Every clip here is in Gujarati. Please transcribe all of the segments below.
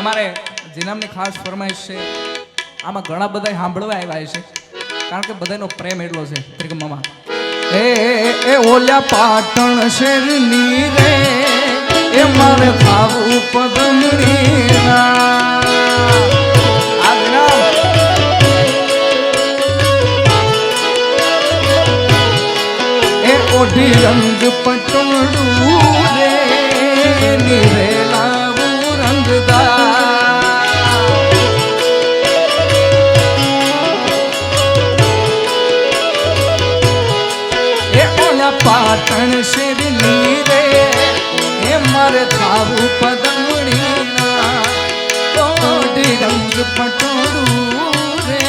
અમારે જીનામની ખાસ ફરમાઈશ છે આમાં ઘણા બધા સાંભળવા આવ્યા છે કારણ કે બધાનો પ્રેમ એટલો છે ત્રિગમામાં. એ એ, ઓલ્યા પાટણ શેરની રે એ મારે ખાવું પદમણી આજના પાટણ શેરની રે એ મારે થાવું પદમણીના ઓઢી રંગ પટોડું રે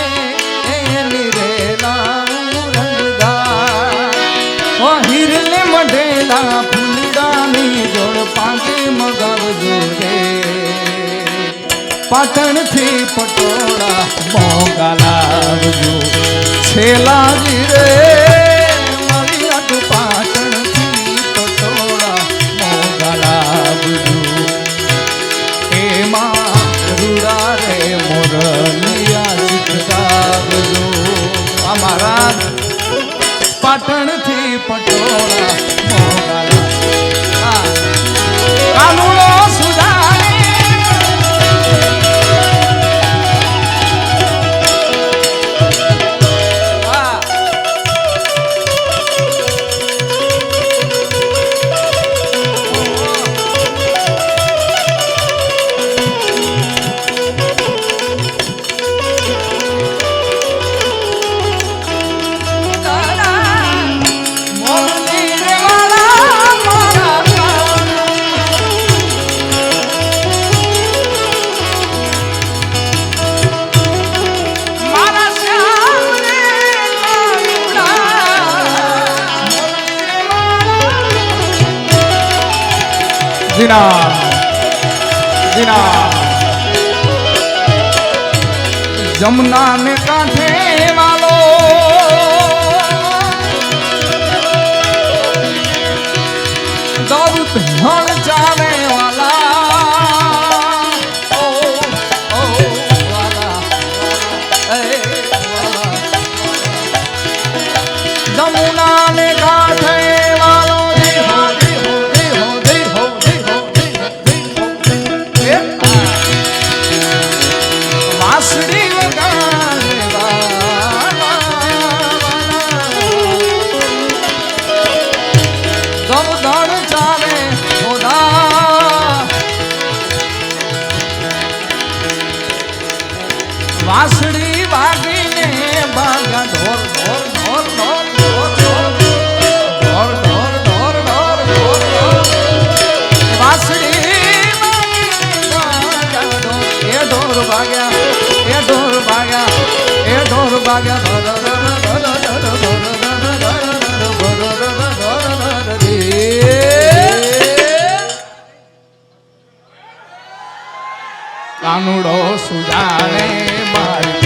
એની રે લાવું રંગદાર ઓ હિરલે મઢેલા ફૂલડાની જોડ પાંગે મગાવજો રે પાટણથી પટોળા મોગા લાવજો છેલાજી રે જીના જીના જમના ને કાંઠે વાલો. દારૂ ધણ ચાવે. કાનુડો સુજાણે મારી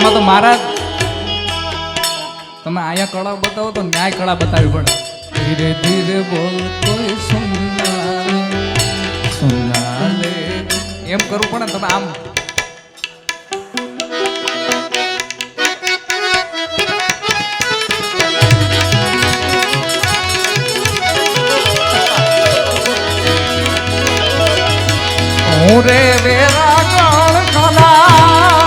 આમાં તો મારા તમે અહીંયા કળા બતાવો તો ન્યાય કળા બતાવવી પડે. ધીરે ધીરે બોલતો એમ કરવું પડે તમે આમ. હું રે વેરા કણ કલા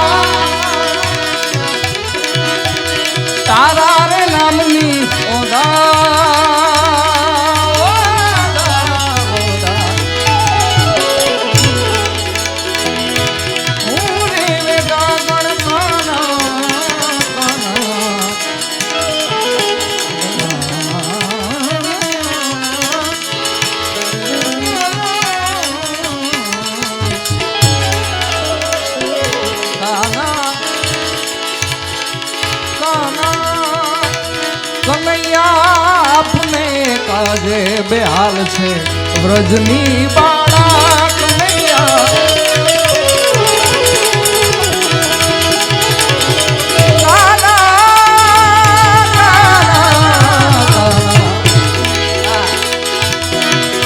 કાજે બેહાલ છે વ્રજની બાળા કનૈયા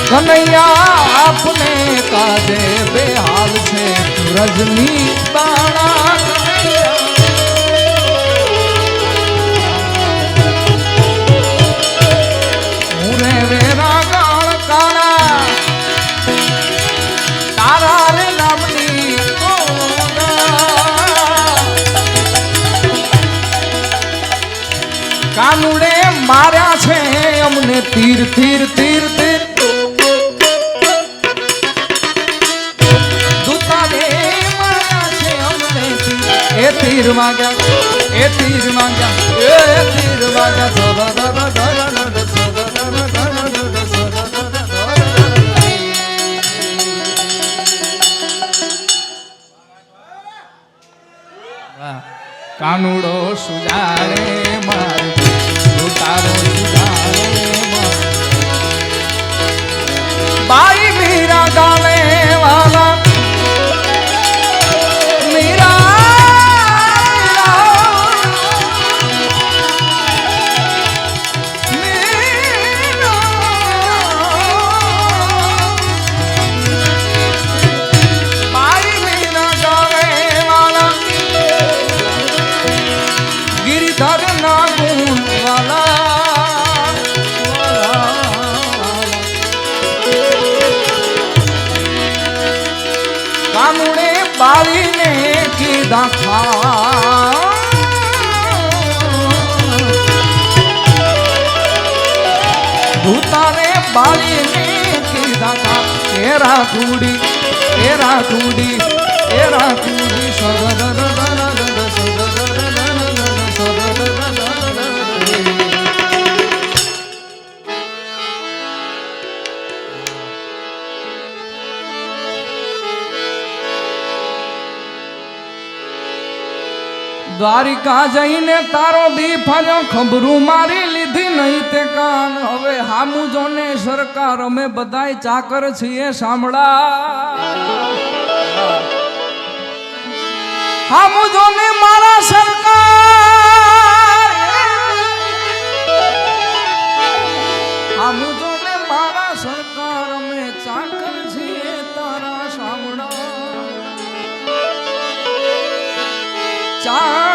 કનૈયા આપને કાજે બેહાલ છે રજની કાનુડે માર્યા છે અમને તીર તીર તીર તીર દૂતાને માર્યા છે અમને એ તીર માંગ્યા એ તીર માંગ્યા એ તીર માંગ્યા ધર ધર ધર. કાનુડો સુજારે બાળીને કીધા ખા ભૂતાને બાળીને કીધા ખા એરા કુડી એરા કુડી એરા કુડી સગર દ્વારિકા જઈને તારો દી ફર્યો ખબરું મારી લીધી નહીં તે કાન. હવે હામુ જોને સરકાર, અમે બધાય ચાકર છીએ સાંભળા. હામુ જોને મારા સરકાર. હામુ જોને મારા સરકાર, અમે ચાકર છીએ તારા સાંભળા. ચા